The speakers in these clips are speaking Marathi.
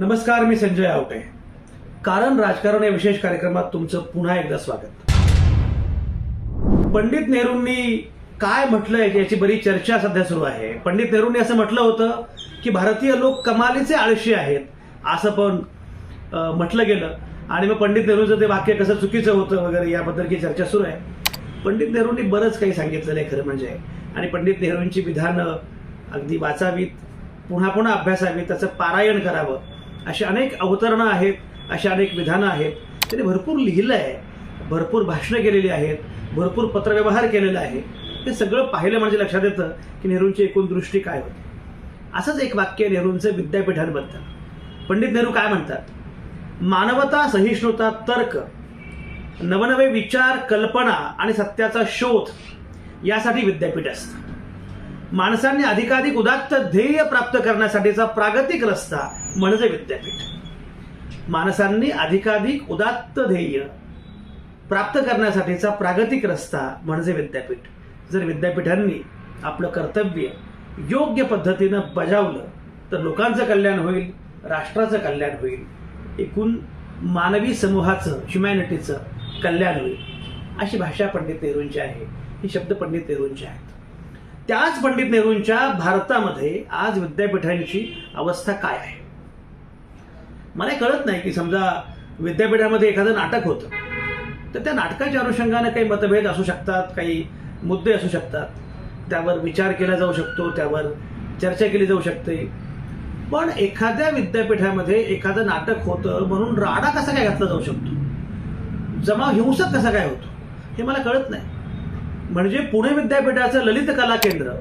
नमस्कार मी संजय आवटे. कारण राजकारण या विशेष कार्यक्रमात तुमचं पुन्हा एकदा स्वागत. पंडित नेहरूंनी काय म्हटलंय याची बरी चर्चा सध्या सुरू आहे. पंडित नेहरूंनी असं म्हटलं होतं की भारतीय लोक कमालीचे आळशी आहेत. असं पण म्हटलं गेलं. आणि मग पंडित नेहरूंचं ते वाक्य कसं चुकीचं होतं वगैरे याबद्दल की चर्चा सुरू आहे. पंडित नेहरूंनी बरंच काही सांगितलेलं आहे खरं म्हणजे. आणि पंडित नेहरूंची विधानं अगदी वाचावीत पुन्हा पुन्हा अभ्यासावीत त्याचं पारायण करावं. अशी अनेक अवतरणं आहेत अशी अनेक विधानं आहेत. त्यांनी भरपूर लिहिलं आहे भरपूर भाषणं केलेली आहेत भरपूर पत्रव्यवहार केलेला आहे. ते सगळं पाहिलं म्हणजे लक्षात येतं की नेहरूंची एकूण दृष्टी काय होती. असंच एक वाक्य नेहरूंचं विद्यापीठांबद्दल. पंडित नेहरू काय म्हणतात? मानवता सहिष्णुता तर्क नवनवे विचार कल्पना आणि सत्याचा शोध यासाठी विद्यापीठ असतं. माणसांनी अधिकाधिक उदात्त ध्येय प्राप्त करण्यासाठीचा प्रागतिक रस्ता म्हणजे विद्यापीठ. माणसांनी अधिकाधिक उदात्त ध्येय प्राप्त करण्यासाठीचा प्रागतिक रस्ता म्हणजे विद्यापीठ. जर विद्यापीठांनी आपलं कर्तव्य योग्य पद्धतीनं बजावलं तर लोकांचं कल्याण होईल राष्ट्राचं कल्याण होईल. एकूण मानवी समूहाचं ह्युमॅनिटीचं कल्याण होईल. अशी भाषा पंडित नेहरूंची आहे. ही शब्द पंडित नेहरूंची आहे. त्याच पंडित नेहरूंच्या भारतामध्ये आज विद्यापीठांची अवस्था काय आहे? मला कळत नाही की समजा विद्यापीठामध्ये एखादं नाटक होतं तर त्या नाटकाच्या अनुषंगाने काही मतभेद असू शकतात काही मुद्दे असू शकतात. त्यावर विचार केला जाऊ शकतो त्यावर चर्चा केली जाऊ शकते. पण एखाद्या विद्यापीठामध्ये एखादं नाटक होतं म्हणून राडा कसा काय घातला जाऊ शकतो? जमाव हिंसक कसा काय होतो? हे मला कळत नाही. म्हणजे पुणे विद्यापीठाचं ललित कला केंद्र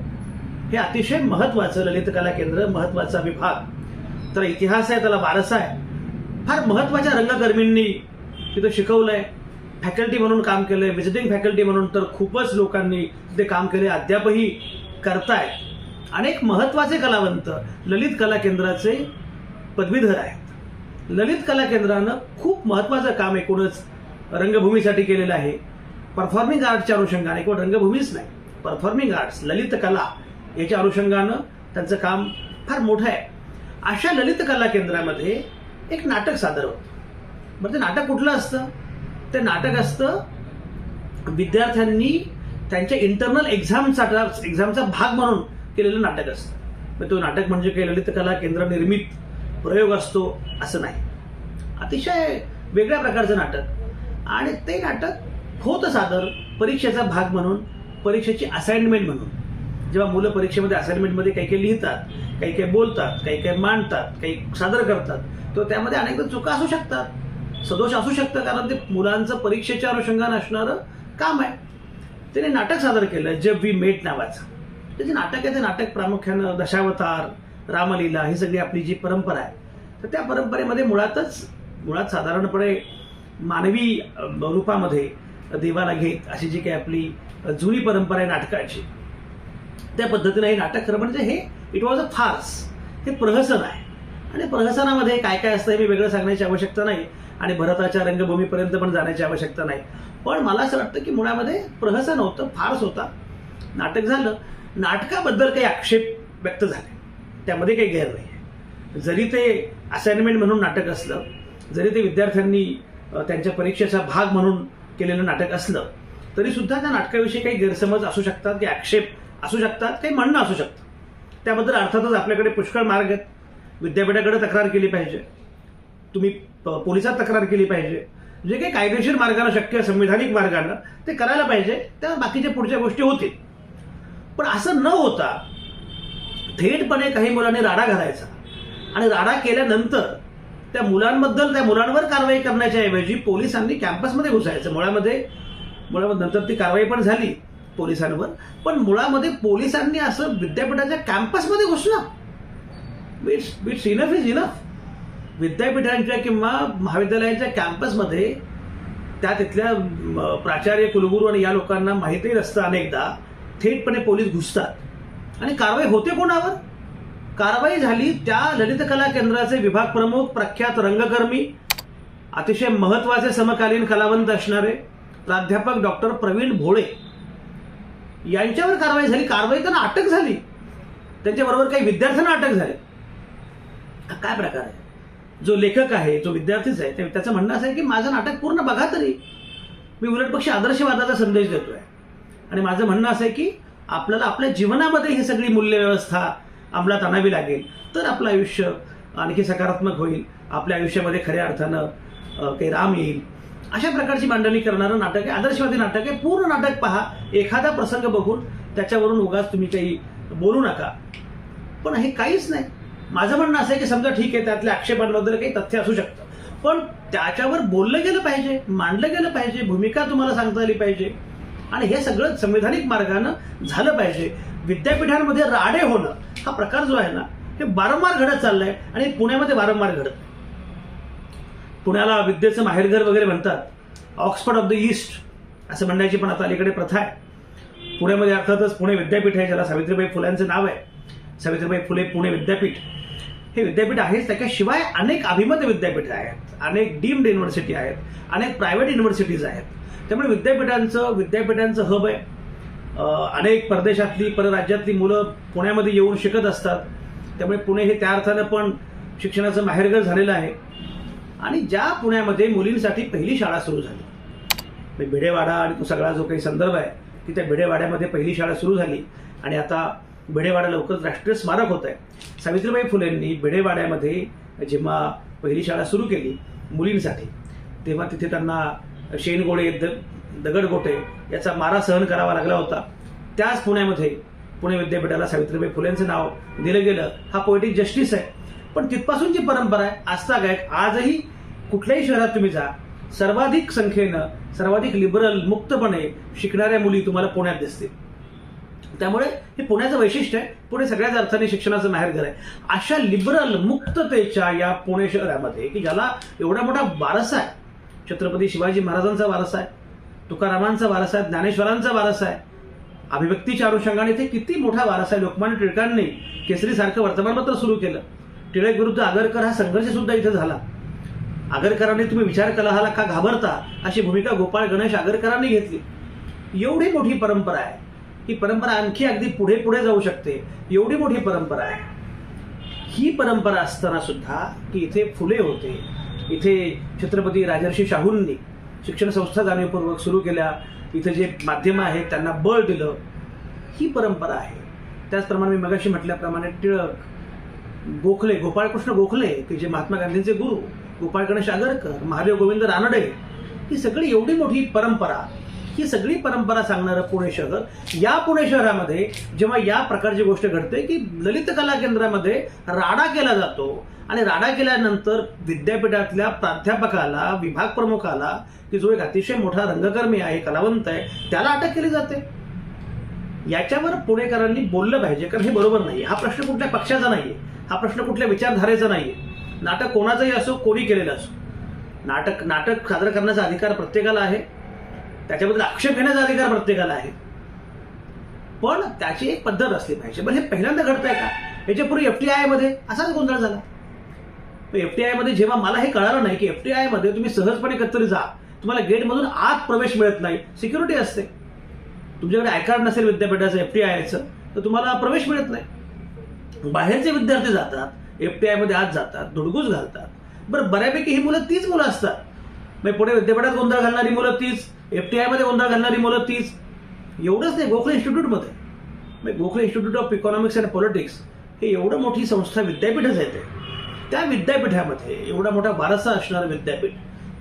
हे अतिशय महत्वाचं ललित कला केंद्र महत्त्वाचा विभाग. तर इतिहास आहे त्याला वारसा आहे. फार महत्त्वाच्या रंगकर्मींनी तिथं शिकवलंय. फॅकल्टी म्हणून काम केलंय व्हिजिटिंग फॅकल्टी म्हणून तर खूपच लोकांनी तिथे काम केले अद्यापही करतायत. अनेक महत्त्वाचे कलावंत ललित कला केंद्राचे पदवीधर आहेत. ललित कला केंद्रानं खूप महत्वाचं काम एकूणच रंगभूमीसाठी केलेलं आहे. परफॉर्मिंग आर्टच्या अनुषंगाने किंवा रंगभूमीच नाही. परफॉर्मिंग आर्ट्स ललित कला याच्या अनुषंगानं त्यांचं काम फार मोठं आहे. अशा ललित कला केंद्रामध्ये एक नाटक सादर होतं. बरं ते नाटक कुठलं असतं? ते नाटक असतं विद्यार्थ्यांनी त्यांच्या इंटरनल एक्झामचा एक्झामचा भाग म्हणून केलेलं नाटक असतं. मग तो नाटक म्हणजे काही ललित कला केंद्र निर्मित प्रयोग असतो असं नाही. अतिशय वेगळ्या प्रकारचं नाटक. आणि ते नाटक होतं सादर परीक्षेचा भाग म्हणून परीक्षेची असाइनमेंट म्हणून. जेव्हा मुलं परीक्षेमध्ये असाइनमेंटमध्ये काही काही लिहितात काही काही बोलतात काही काही मांडतात काही सादर करतात तर त्यामध्ये अनेकदा चुका असू शकतात. सदोष असू शकतं कारण ते मुलांचं परीक्षेच्या अनुषंगानं असणारं काम आहे. त्याने नाटक सादर केलं जब वी मेट नावाचं. त्याचे नाटक आहे ते नाटक प्रामुख्यानं दशावतार रामलीला ही सगळी आपली जी परंपरा आहे. तर त्या परंपरेमध्ये मुळातच मुळात साधारणपणे मानवी रूपामध्ये देवाला घेत अशी जी काही आपली जुनी परंपरा आहे नाटकाची त्या पद्धतीनं हे नाटक खरं म्हणजे हे इट वॉज अ फार्स हे प्रहसन आहे. आणि प्रहसनामध्ये काय काय असतं हे मी वेगळं सांगण्याची आवश्यकता नाही. आणि भरताच्या रंगभूमीपर्यंत पण जाण्याची आवश्यकता नाही. पण मला असं वाटतं की मुळामध्ये प्रहसन होतं फार्स होता. नाटक झालं. नाटकाबद्दल काही आक्षेप व्यक्त झाले. त्यामध्ये काही गैर नाही. आहे जरी ते असाइनमेंट म्हणून नाटक असलं जरी ते विद्यार्थ्यांनी त्यांच्या परीक्षेचा भाग म्हणून केलेलं नाटक असलं तरी सुद्धा त्या नाटकाविषयी काही गैरसमज असू शकतात काही आक्षेप असू शकतात काही म्हणणं असू शकतं त्याबद्दल अर्थातच आपल्याकडे पुष्कळ मार्ग आहेत. विद्यापीठाकडे तक्रार केली पाहिजे. तुम्ही प- पोलिसात तक्रार केली पाहिजे. जे काही कायदेशीर मार्गानं शक्य संविधानिक मार्गानं ते करायला पाहिजे त्या बाकीच्या पुढच्या गोष्टी होतील. पण असं न होता थेटपणे काही मुलांनी राडा घालायचा. आणि राडा केल्यानंतर त्या मुलांबद्दल त्या मुलांवर कारवाई करण्याच्या ऐवजी पोलिसांनी कॅम्पसमध्ये घुसायचं. मुळामध्ये मुळामध्ये नंतर ती कारवाई पण झाली पोलिसांवर. पण मुळामध्ये पोलिसांनी असं विद्यापीठाच्या कॅम्पसमध्ये घुसलं. It's it's enough is enough विद्यापीठांच्या किंवा महाविद्यालयांच्या कॅम्पसमध्ये त्या तिथल्या प्राचार्य कुलगुरू आणि या लोकांना माहिती नसतं अनेकदा थेटपणे पोलीस घुसतात. आणि कारवाई होते कोणावर? कारवाई झाली त्या ललित कला केंद्राचे विभाग प्रमुख प्रख्यात रंगकर्मी अतिशय महत्त्वाचे समकालीन कलावंत असणारे प्राध्यापक डॉक्टर प्रवीण भोळे. यांच्यावर कारवाई झाली कारवाई त्यांना अटक झाली. त्यांच्याबरोबर काही विद्यार्थ्यांना अटक झाली. काय प्रकार आहे? जो लेखक आहे जो विद्यार्थीच आहे त्याचं म्हणणं असं आहे की माझं नाटक पूर्ण बघा तरी. मी उलटपक्षी आदर्शवादाचा संदेश देतोय. आणि माझं म्हणणं असं आहे की आपल्याला आपल्या जीवनामध्ये ही सगळी मूल्यव्यवस्था अंमलात आणावी लागेल. तर आपलं आयुष्य आणखी सकारात्मक होईल. आपल्या आयुष्यामध्ये खऱ्या अर्थानं काही राम येईल. अशा प्रकारची मांडणी करणारं नाटक आहे. आदर्शवादी नाटक आहे. पूर्ण नाटक पहा. एखादा प्रसंग बघून त्याच्यावरून उगाच तुम्ही काही बोलू नका. पण हे काहीच नाही. माझं म्हणणं असं आहे की समजा ठीक आहे त्यातल्या आक्षेपांबद्दल काही तथ्य असू शकतं. पण त्याच्यावर बोललं गेलं पाहिजे मांडलं गेलं पाहिजे भूमिका तुम्हाला सांगता आली पाहिजे. आणि हे सगळं संविधानिक मार्गानं झालं पाहिजे. विद्यापीठांमध्ये राडे होणं हा प्रकार जो आहे ना हे वारंवार घडत चाललंय आणि पुण्यामध्ये वारंवार घडत. पुण्याला विद्येचं माहेरघर वगैरे म्हणतात. ऑक्सफर्ड ऑफ द ईस्ट असं म्हणण्याची पण आता अलीकडे प्रथा आहे. पुण्यामध्ये अर्थातच पुणे विद्यापीठ आहे ज्याला सावित्रीबाई फुल्यांचं नाव आहे. सावित्रीबाई फुले पुणे विद्यापीठ. हे विद्यापीठ आहेच त्याच्याशिवाय अनेक अभिमत विद्यापीठ आहेत. अनेक डीम्ड युनिव्हर्सिटी आहेत. अनेक प्रायव्हेट युनिव्हर्सिटीज आहेत. त्यामुळे विद्यापीठांचं विद्यापीठांचं हब आहे. अनेक परदेशातली परराज्यातली मुलं पुण्यामध्ये येऊन शिकत असतात. त्यामुळे पुणे हे त्या अर्थानं पण शिक्षणाचं माहेरघर झालेलं आहे. आणि ज्या पुण्यामध्ये मुलींसाठी पहिली शाळा सुरू झाली म्हणजे भिडेवाडा आणि तो सगळा जो काही संदर्भ आहे की त्या भिडेवाड्यामध्ये पहिली शाळा सुरू झाली. आणि आता भिडेवाडा लवकरच राष्ट्रीय स्मारक होत आहे. सावित्रीबाई फुलेंनी भिडेवाड्यामध्ये जेव्हा पहिली शाळा सुरू केली मुलींसाठी तेव्हा तिथे त्यांना शेणगोळे दगडगोटे याचा मारा सहन करावा लागला होता. त्याच पुण्यामध्ये पुणे विद्यापीठाला सावित्रीबाई फुलेंचं नाव दिलं गेलं. हा पोएटिक जस्टिस आहे. पण तिथपासून जी परंपरा आहे आजचा गायक आजही कुठल्याही शहरात तुम्ही जा सर्वाधिक संख्येनं सर्वाधिक लिबरल मुक्तपणे शिकणाऱ्या मुली तुम्हाला पुण्यात दिसतील. त्यामुळे हे पुण्याचं वैशिष्ट्य आहे. पुणे सगळ्याच अर्थाने शिक्षणाचं माहेरघर आहे. अशा लिबरल मुक्ततेच्या या पुणे शहरामध्ये की ज्याला एवढा मोठा वारसा आहे छत्रपती शिवाजी महाराजांचा वारसा आहे तुकारामांचा वारसा आहे ज्ञानेश्वरांचा वारसा आहे अभिव्यक्तीच्या अनुषंगाने इथे किती मोठा वारसा आहे लोकमान्य टिळकांनी केसरीसारखं वर्तमानपत्र सुरू केलं. टिळक विरुद्ध आगरकर हा संघर्ष सुद्धा इथे झाला. आगरकरांनी तुम्ही विचार कलहाला का घाबरता? अशी भूमिका गोपाळ गणेश आगरकरांनी घेतली. एवढी मोठी परंपरा आहे. ही परंपरा आणखी अगदी पुढे पुढे जाऊ शकते. एवढी मोठी परंपरा आहे. ही परंपरा असताना सुद्धा की इथे फुले होते. इथे छत्रपती राजर्षी शाहूंनी शिक्षण संस्था जाणीवपूर्वक सुरू केल्या. इथं जे माध्यमं आहेत त्यांना बळ दिलं. ही परंपरा आहे. त्याचप्रमाणे मी मगाशी म्हटल्याप्रमाणे टिळक गोखले गोपाळकृष्ण गोखले की जे महात्मा गांधींचे गुरु गोपाळ गणेश आगरकर महादेव गोविंद रानडे ही सगळी एवढी मोठी परंपरा ही सगळी परंपरा सांगणारं पुणे शहर. या पुणे शहरामध्ये जेव्हा या प्रकारची गोष्ट घडते की ललित कला केंद्रामध्ये राडा केला जातो आणि राडा केल्यानंतर विद्यापीठातल्या प्राध्यापकाला विभाग प्रमुखाला की जो एक अतिशय मोठा रंगकर्मी आहे कलावंत आहे त्याला अटक केली जाते. याच्यावर पुणेकरांनी बोललं पाहिजे कारण हे बरोबर नाही हा प्रश्न कुठल्या पक्षाचा नाहीये. हा प्रश्न कुठल्या विचारधारेचा नाहीये. नाटक कोणाचंही असो कोणी केलेलं असो. नाटक नाटक सादर करण्याचा अधिकार प्रत्येकाला आहे. त्याच्याबद्दल आक्षेप घेण्याचा अधिकार प्रत्येकाला आहे. पण त्याची एक पद्धत असली पाहिजे. पण हे पहिल्यांदा घडतंय का? याच्यापूर्वी एफ टी आयमध्ये असाच गोंधळ झाला. एफ टी आयमध्ये जेव्हा मला हे कळालं नाही की एफ टी आयमध्ये तुम्ही सहजपणे कधीतरी जा. तुम्हाला गेटमधून आत प्रवेश मिळत नाही. सिक्युरिटी असते. तुमच्याकडे आय कार्ड नसेल विद्यापीठाचं एफ टी आयचं तर तुम्हाला प्रवेश मिळत नाही. बाहेरचे विद्यार्थी जातात एफ टी आयमध्ये आत जातात धुडगूस घालतात. बरं बऱ्यापैकी ही मुलं तीच मुलं असतात. म्हणजे पुढे विद्यापीठात गोंधळ घालणारी मुलं तीच. एफ टी आयमध्ये गोंधळ घालणारी मुलं तीच? एवढंच नाही गोखले इन्स्टिट्यूटमध्ये म्हणजे Gokhale Institute of Economics and Politics हे एवढं मोठी संस्था विद्यापीठच आहे ते. त्या विद्यापीठामध्ये एवढा मोठा वारसा असणारं विद्यापीठ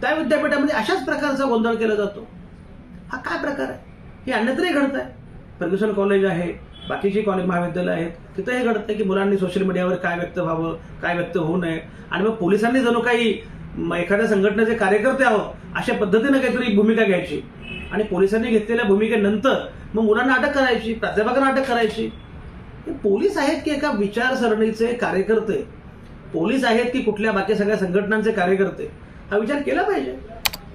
त्या विद्यापीठामध्ये अशाच प्रकारचा गोंधळ केला जातो. हा काय प्रकार आहे? हे अन्यत्रही घडत आहे फर्ग्युसन कॉलेज आहे बाकीची कॉलेज महाविद्यालय आहेत. तिथं हे घडतं की मुलांनी सोशल मीडियावर काय व्यक्त व्हावं काय व्यक्त होऊ नये. आणि मग पोलिसांनी जणू काही एखाद्या संघटनेचे कार्यकर्ते आहोत अशा पद्धतीनं काहीतरी भूमिका घ्यायची. आणि पोलिसांनी घेतलेल्या भूमिकेनंतर मग मुलांना अटक करायची प्राध्यापकांना अटक करायची. पोलीस आहेत की एका विचारसरणीचे कार्यकर्ते? पोलीस आहेत की कुठल्या बाकी सगळ्या संघटनांचे कार्यकर्ते? हा विचार केला पाहिजे.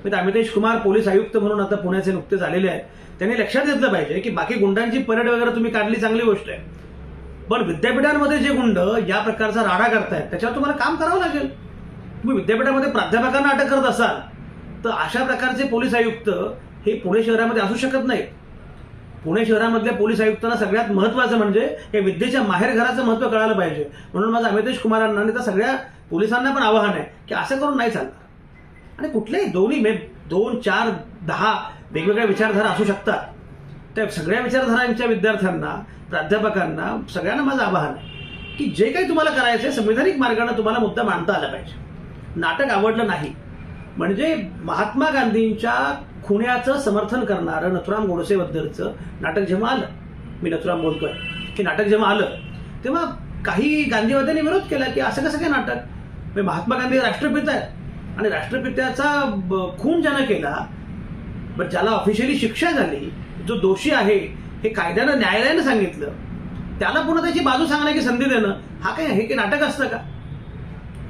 मी अमितेश कुमार पोलीस आयुक्त म्हणून आता पुण्याचे नुकतेच आलेले आहेत त्यांनी लक्षात घेतलं पाहिजे की बाकी गुंडांची परेड वगैरे तुम्ही काढली चांगली गोष्ट आहे. पण विद्यापीठांमध्ये जे गुंड या प्रकारचा राडा करतायत त्याच्यावर तुम्हाला काम करावं लागेल. तुम्ही विद्यापीठामध्ये प्राध्यापकांना अटक करत असाल तर अशा प्रकारचे पोलीस आयुक्त हे पुणे शहरामध्ये असू शकत नाहीत. पुणे शहरामधल्या पोलीस आयुक्तांना सगळ्यात महत्वाचं म्हणजे या विद्येच्या माहेरघराचं महत्त्व कळालं पाहिजे. म्हणून माझं अमितेश कुमारांना आणि त्या सगळ्या पोलिसांना पण आवाहन आहे की असं करून नाही चालणार. आणि कुठलेही दोन्ही मे दोन चार दहा वेगवेगळ्या विचारधारा असू शकतात. त्या सगळ्या विचारधारांच्या विद्यार्थ्यांना प्राध्यापकांना सगळ्यांना माझं आवाहन आहे की जे काही तुम्हाला करायचं आहे संविधानिक मार्गाने तुम्हाला मुद्दा मांडता आला पाहिजे. नाटक आवडलं नाही. म्हणजे महात्मा गांधींच्या खुण्याचं समर्थन करणारं नथुराम गोडसेबद्दलचं नाटक जेव्हा आलं मी नथुराम बोलतोय की नाटक जेव्हा आलं तेव्हा काही गांधीवाद्यांनी विरोध केला की असं कसं काय नाटक? म्हणजे महात्मा गांधी राष्ट्रपिता आहेत आणि राष्ट्रपित्याचा ब- खून ज्यानं केला बट ज्याला ऑफिशियली शिक्षा झाली जो दोषी आहे हे कायद्यानं न्यायालयानं सांगितलं त्याला पुन्हा त्याची बाजू सांगण्याची संधी देणं हा काय हे काही नाटक असतं का?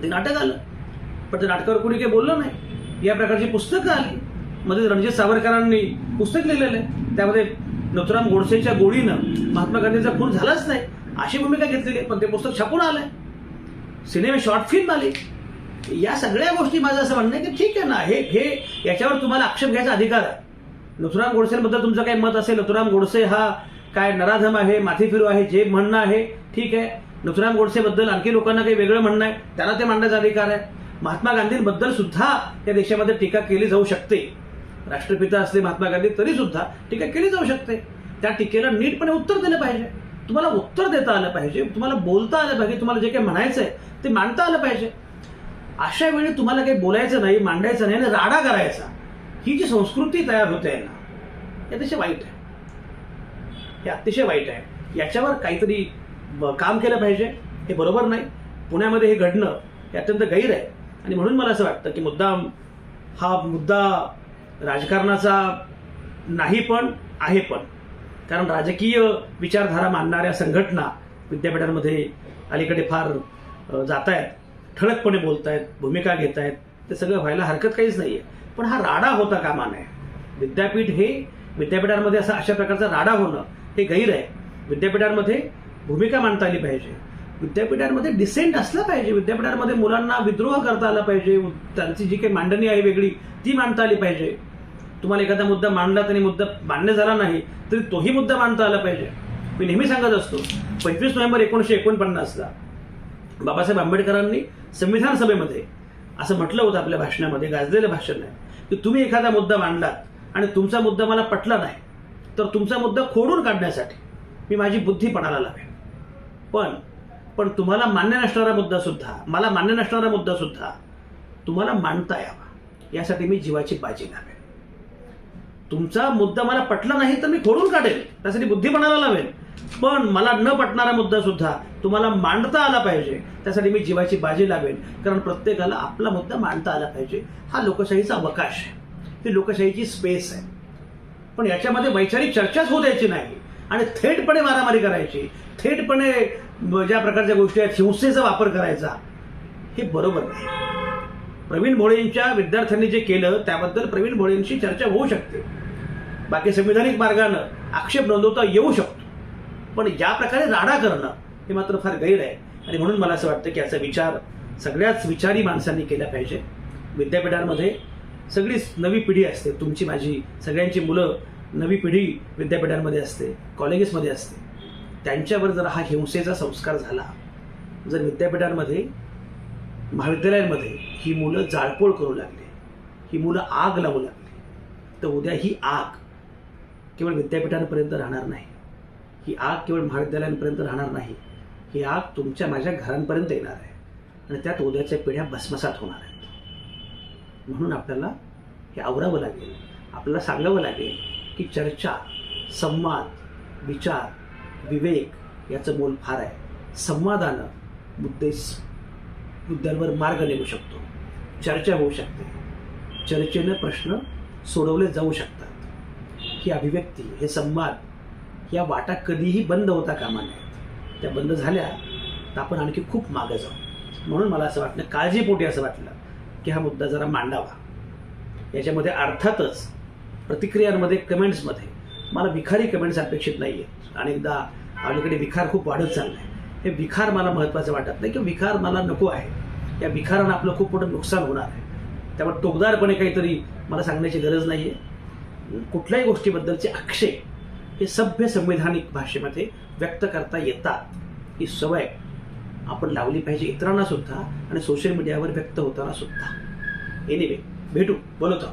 ते नाटक आलं. पण त्या नाटकावर कोणी काही बोललं नाही. या प्रकारची पुस्तकं आली. मध्ये रणजित सावरकरांनी पुस्तक लिहिलेलं आहे. त्यामध्ये नथुराम गोडसेच्या गोळीनं महात्मा गांधींचा खून झालाच नाही अशी भूमिका घेतलेली आहे. पण ते पुस्तक छापून आलंय. सिनेमे शॉर्ट फिल्म आली. या सगळ्या गोष्टी माझं असं म्हणणं आहे की ठीक आहे ना हे हे याच्यावर तुम्हाला आक्षेप घ्यायचा अधिकार आहे. नथुराम गोडसेबद्दल तुमचं काही मत असेल नथुराम गोडसे हा काय नराधम आहे माथी फिरू आहे जे म्हणणं आहे ठीक आहे. नथुराम गोडसेबद्दल आणखी लोकांना काही वेगळं म्हणणं आहे त्यांना ते मांडण्याचा अधिकार आहे. महात्मा गांधींबद्दल सुद्धा या देशामध्ये टीका केली जाऊ शकते. राष्ट्रपिता असले महात्मा गांधी तरी सुद्धा टीका केली जाऊ शकते. त्या टीकेला नीटपणे उत्तर दिलं पाहिजे. तुम्हाला उत्तर देता आलं पाहिजे. तुम्हाला बोलता आलं पाहिजे. तुम्हाला जे काही म्हणायचं आहे ते मांडता आलं पाहिजे. अशा वेळी तुम्हाला काही बोलायचं नाही मांडायचं नाही आणि राडा करायचा. ही जी संस्कृती तयार होते आहे ना हे अतिशय वाईट आहे. हे अतिशय वाईट आहे. याच्यावर काहीतरी ब- काम केलं पाहिजे. हे बरोबर नाही. पुण्यामध्ये हे घडणं हे अत्यंत गैर आहे. आणि म्हणून मला असं वाटतं की मुद्दाम हा मुद्दा राजकारणाचा नाही पण आहे पण. कारण राजकीय विचारधारा मानणाऱ्या संघटना विद्यापीठांमध्ये अलीकडे फार जात आहेत ठळकपणे बोलत आहेत भूमिका घेत आहेत ते सगळं व्हायला हरकत काहीच नाही आहे पण हा राडा होता कामा नये विद्यापीठ हे विद्यापीठांमध्ये असा अशा प्रकारचा राडा होणं हे गैर आहे. विद्यापीठांमध्ये भूमिका मांडता आली पाहिजे. विद्यापीठांमध्ये डिसेंट असलं पाहिजे. विद्यापीठांमध्ये मुलांना विद्रोह करता आला पाहिजे. त्यांची जी काही मांडणी आहे वेगळी ती मांडता आली पाहिजे. तुम्हाला एखादा मुद्दा मांडला तरी मुद्दा मान्य झाला नाही तरी तोही मुद्दा मांडता आला पाहिजे. मी नेहमी सांगत असतो पंचवीस नोव्हेंबर एकोणीसशे एकोणपन्नासला बाबासाहेब आंबेडकरांनी संविधान सभेमध्ये असं म्हटलं होतं आपल्या भाषणामध्ये गाजलेलं भाषण आहे की तुम्ही एखादा मुद्दा मांडलात आणि तुमचा मुद्दा मला पटला नाही तर तुमचा मुद्दा खोडून काढण्यासाठी मी माझी बुद्धी पणाला लावेन. पण पण तुम्हाला मान्य नसणारा मुद्दा सुद्धा मला मान्य नसणारा मुद्दा सुद्धा तुम्हाला मांडता यावा. यासाठी मी जीवाची बाजी लावेन. तुमचा मुद्दा मला पटला नाही तर मी खोडून काढेल त्यासाठी बुद्धिपणाला लावेल पण मला न पटणारा मुद्दा सुद्धा तुम्हाला मांडता आला पाहिजे. त्यासाठी मी जीवाची बाजी लावेल कारण प्रत्येकाला आपला मुद्दा मांडता आला पाहिजे. हा लोकशाहीचा अवकाश आहे. ही लोकशाहीची स्पेस आहे. पण याच्यामध्ये वैचारिक चर्चाच होऊ द्यायची नाही. आणि थेटपणे मारामारी करायची. थेटपणे ज्या प्रकारच्या गोष्टी आहेत हिंसेचा वापर करायचा हे बरोबर नाही. प्रवीण भोळेंच्या विद्यार्थ्यांनी जे केलं त्याबद्दल प्रवीण भोळेंशी चर्चा होऊ शकते. बाकी संविधानिक मार्गानं आक्षेप नोंदवता येऊ शकतो. पण या प्रकारे राडा करणं हे मात्र फार गैर आहे. आणि म्हणून मला असं वाटतं की याचा विचार सगळ्याच विचारी माणसांनी केला पाहिजे. विद्यापीठांमध्ये सगळीच नवी पिढी असते. तुमची माझी सगळ्यांची मुलं नवी पिढी विद्यापीठांमध्ये असते कॉलेजेसमध्ये असते. त्यांच्यावर जर हा हिंसेचा संस्कार झाला जर विद्यापीठांमध्ये महाविद्यालयांमध्ये ही मुलं जाळपोळ करू लागली ही मुलं आग लावू लागली तर उद्या ही आग केवळ विद्यापीठांपर्यंत राहणार नाही. ही आग केवळ महाविद्यालयांपर्यंत राहणार नाही. ही आग तुमच्या माझ्या घरांपर्यंत येणार आहे. आणि त्यात उद्याच्या पिढ्या भस्मसात होणार आहेत. म्हणून आपल्याला हे आवरावं लागेल. आपल्याला सांगावं लागेल की चर्चा संवाद विचार विवेक याचं मोल फार आहे. संवादानं मुद्दे मुद्द्यांवर मार्ग निघू शकतो. चर्चा होऊ शकते. चर्चेनं प्रश्न सोडवले जाऊ शकतात. ही अभिव्यक्ती हे संवाद या वाटा कधीही बंद होता कामा नयेत त्या बंद झाल्या तर आपण आणखी खूप मागं जाऊ. म्हणून मला असं वाटलं काळजीपोटी असं वाटलं की हा मुद्दा जरा मांडावा. याच्यामध्ये अर्थातच प्रतिक्रियांमध्ये कमेंट्समध्ये मला विखारी कमेंट्स अपेक्षित नाही आहेत अनेकदा अलीकडे विखार खूप वाढत चालला आहे हे विखार मला महत्त्वाचं वाटत नाही किंवा विखार मला नको आहे. या विखारानं आपलं खूप मोठं नुकसान होणार आहे. त्यामुळे टोकदारपणे काहीतरी मला सांगण्याची गरज नाही आहे कुठल्याही गोष्टीबद्दलचे आक्षेप हे सभ्य संविधानिक भाषेमध्ये व्यक्त करता येतात. ही सवय आपण लावली पाहिजे इतरांना सुद्धा आणि सोशल मीडियावर व्यक्त होताना सुद्धा. एनिवे भेटू. बोलतो.